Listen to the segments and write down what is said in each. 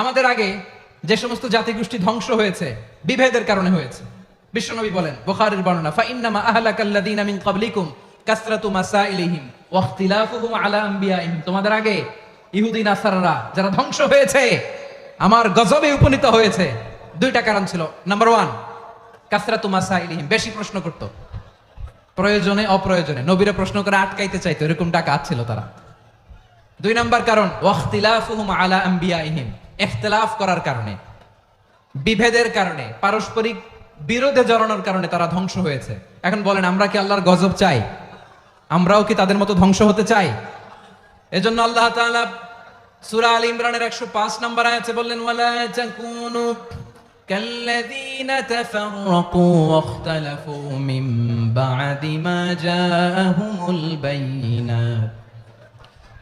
আমাদের আগে যে সমস্ত জাতিগোষ্ঠী ধ্বংস হয়েছে, বিভেদের কারণে হয়েছে। বিশ্বনবী বলেন, বুখারীর বর্ণনা ফা ইন্নামা কাসরাতু মাসাইলিহিম আলা তোমাদের আগে ইহুদি, নাসারারা যারা ধ্বংস হয়েছে, আমার গজবে উপনীত হয়েছে। দুইটা কারণ ছিল। নাম্বার ওয়ান কাসরাতু মাসাইলিহিম, বেশি প্রশ্ন করত। প্রয়োজনে, অপ্রয়োজনে। নবীরা প্রশ্ন করে আটকাইতে চাইতো, এরকম টাকা ছিল তারা। দুই নাম্বার কারণ ওয়াখতিলাফুহুম আলা আম্বিয়াইহিম। এখতলাফ করার কারণে, বিভেদের কারণে, পারস্পরিক বিরোধে জড়ানোর কারণে তারা ধ্বংস হয়েছে। এখন বলেন, আমরা কি আল্লাহর গজব চাই? আমরাও কি তাদের মতো ধ্বংস হতে চাই? এজন্য আল্লাহ সুরা আল ইমরানের 105 নম্বর আছে বললেন, ওয়ালা তাকুনু কাল্লাযীনা তাফাররাকু ওয়াখতালাফু মিন বা'দি মা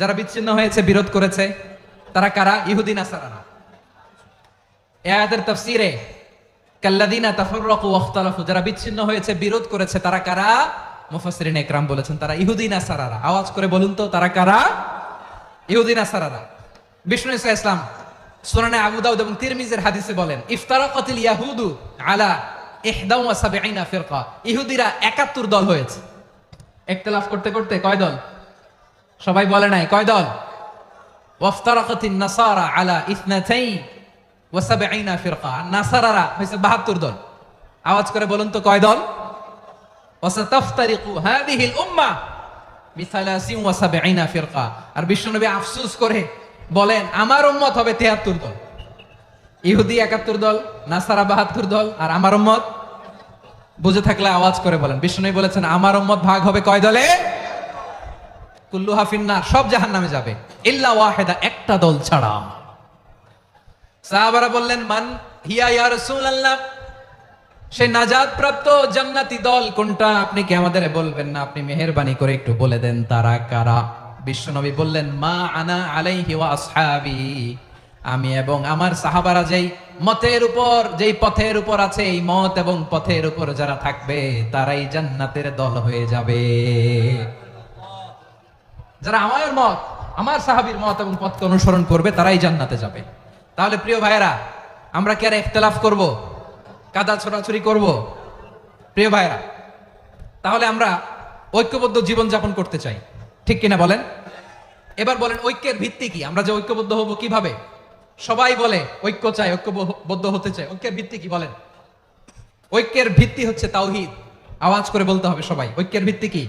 যারা বিচ্ছিন্ন হয়েছে, বিরোধ করেছে, তারা কারা? ইহুদি নাসারারা এ আয়াতের তাফসীরে কাল্লাদিনা তাফাররাকু ওয়াখতালাফু যারা বিচ্ছিন্ন হয়েছে, বিরোধ করেছে, তারা কারা? মুফাসসিরিন একরাম বলেছেন, তারা ইহুদি নাসারারা আওয়াজ করে বলুন তো, তারা কারা? ইহুদি নাসারারা বিষ্ণু ইসা ইসলাম সুনানে আবু দাউদ এবং তিরমিজের হাদিসে বলেন, ইফতারাকাতিল ইয়াহুদু আলা ইহদাউ ওয়া সাবঈনা ফিরকা। ইহুদিরা 71 দল হয়েছে। ইখতিলাফ করতে করতে কয় দল? সবাই বলে নাই, কয় দল? ওয়াফতারাকাতিন নাসারা আলা ইসনাতাইন ওয়া সাবঈনা ফিরকা। নাসারারা হইছে 72 দল। আওয়াজ করে বলুন তো কয় দল? ওয়াসাতাফতারিকু হাদিহিল উম্মাহ বিসালাসিন ওয়া সাবঈনা ফিরকা। আর বিশ্বনবী আফসোস করে বলেন, আমার উম্মত হবে 73 দল। ইহুদি 71 দল, নাসারা 72 দল, আর আমার উম্মত? বুঝে থাকলে আওয়াজ করে বলেন। বিষ্ণু বলেছেন, আমার উম্মত ভাগ হবে কয় দলে? কুল্লু হাফিন্নার সব জাহান নামে যাবে। ইল্লা ওয়াহেদা, একটা দল ছাড়া। সাহাবারা বললেন, মান হিয়া ইয়া রাসূলুল্লাহ? সে নাজাত প্রাপ্ত জান্নাতি দল কোনটা? আপনি কি আমাদের বলবেন না? আপনি মেহেরবানি করে একটু বলে দেন, তারা কারা? বললেন, মা আনা আলাইহি ওয়া আসহাবি। আমি এবং আমার সাহাবারা যেই মতের উপর, যেই পথের উপর আছে, এই মত এবং পথের উপর যারা থাকবে, তারাই জান্নাতের দল হয়ে যাবে। যারা আমার মত, আমার সাহাবীর মত এবং পথকে অনুসরণ করবে, তারাই জান্নাতে যাবে। তাহলে প্রিয় ভাইয়েরা, আমরা কি আর ইখতিলাফ করব? কাদা ছোড়াছুরি করব? প্রিয় ভাইয়েরা, তাহলে আমরা ঐক্যবদ্ধ জীবন যাপন করতে চাই। ঠিক কিনা বলেন? এবার বলেন, ঐক্যের ভিত্তি কি? আমরা যে ঐক্যবদ্ধ হব কীভাবে? সবাই বলে, ঐক্য চাই, ঐক্যবদ্ধ হতে চাই। ঐক্যের ভিত্তি কি? বলেন। ঐক্যের ভিত্তি হচ্ছে তাওহিদ। আওয়াজ করে বলতে হবে সবাই। ঐক্যের ভিত্তি কি?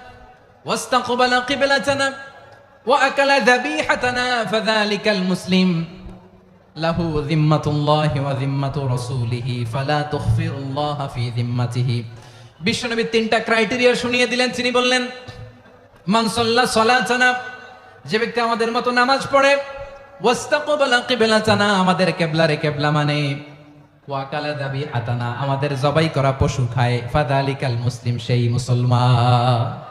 ওয়াস্তাকবালা কিবলাতানা ওয়া আকালা যাবিহাতানা ফাযালিকাল মুসলিম লাহু যিম্মাতুল্লাহি ওয়া যিম্মাতু রাসূলিহি ফালা তুখফিরুল্লাহ ফি যিম্মাতিহি বিশ্বনবী তিনটা ক্রাইটেরিয়া শুনিয়ে দিলেন। তিনি বললেন, মান সাল্লা সালাতানা, যে ব্যক্তি আমাদের মতো নামাজ পড়ে, ওয়াস্তাকবালা কিবলাতানা, আমাদের কিবলারে কিবলা মানে ওয়াকালা দাবি আতানা আমাদের জবাই করা পশু খায়, ফাদালিকাল মুসলিম, সেই মুসলমান।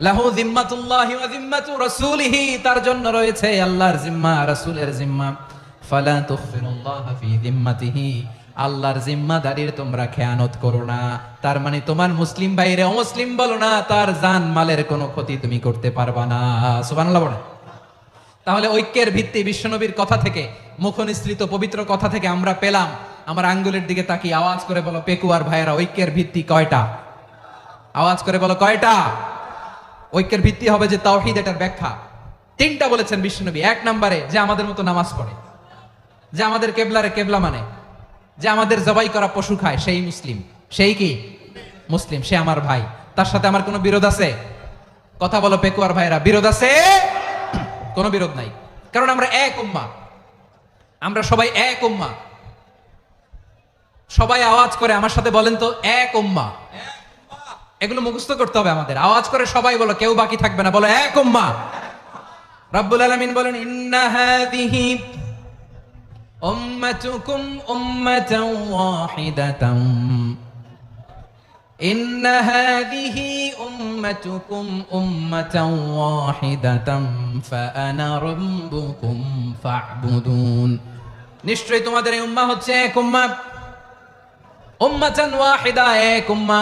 লাহু তার জন্য রয়েছে আল্লাহর জিম্মা জিম্মা। আল্লাহর জিম্মাদারির তোমরা খেয়ানত করো না। তার মানে তোমার মুসলিম বাইরে অমুসলিম বলো না, তার জান মালের কোনো ক্ষতি তুমি করতে পারবা না। সুবহানাল্লাহ তাহলে ঐক্যের ভিত্তি বিশ্বনবীর কথা থেকে, মুখনিসৃত পবিত্র কথা থেকে আমরা পেলাম। আমার আঙ্গুলের দিকে তাকিয়ে আওয়াজ করে বলো, পেকুয়ার ভাইয়েরা, ঐক্যের ভিত্তি কয়টা? আওয়াজ করে বলো, কয়টা? ঐক্যের ভিত্তি হবে যে তাওহিদ এটার ব্যাখ্যা। তিনটা বলেছেন বিশ্বনবী এক নম্বরে, যে আমাদের মতো নামাজ পড়ে। যে আমাদের কেবলারে কেবলা মানে। যে আমাদের জবাই করা পশু খায়, সেই মুসলিম। সেই কি? মুসলিম, সে আমার ভাই। তার সাথে আমার কোনো বিরোধ আছে? কথা বলো পেকুয়ার ভাইরা বিরোধ আছে? কোনো বিরোধ নাই। কারণ আমরা এক উম্মা। আমরা সবাই এক উম্মা। সবাই আওয়াজ করে আমার সাথে বলেন তো, এক উম্মা। এগুলো মুখস্থ করতে হবে আমাদের আওয়াজ করে সবাই বলো কেউ বাকি থাকবে না বলো এক উম্মা রব্বুল আলামিন বলেন ইন্না হাদিহি উম্মাতুকুম উম্মাতাও ওয়াহিদাতাম إن هذه أمتكم أمة واحدة فأنا ربكم فاعبدون নিশ্চয়ই তোমাদের এই উম্মাহ হচ্ছে এক উম্মা উম্মাতান ওয়াহিদা এক উম্মা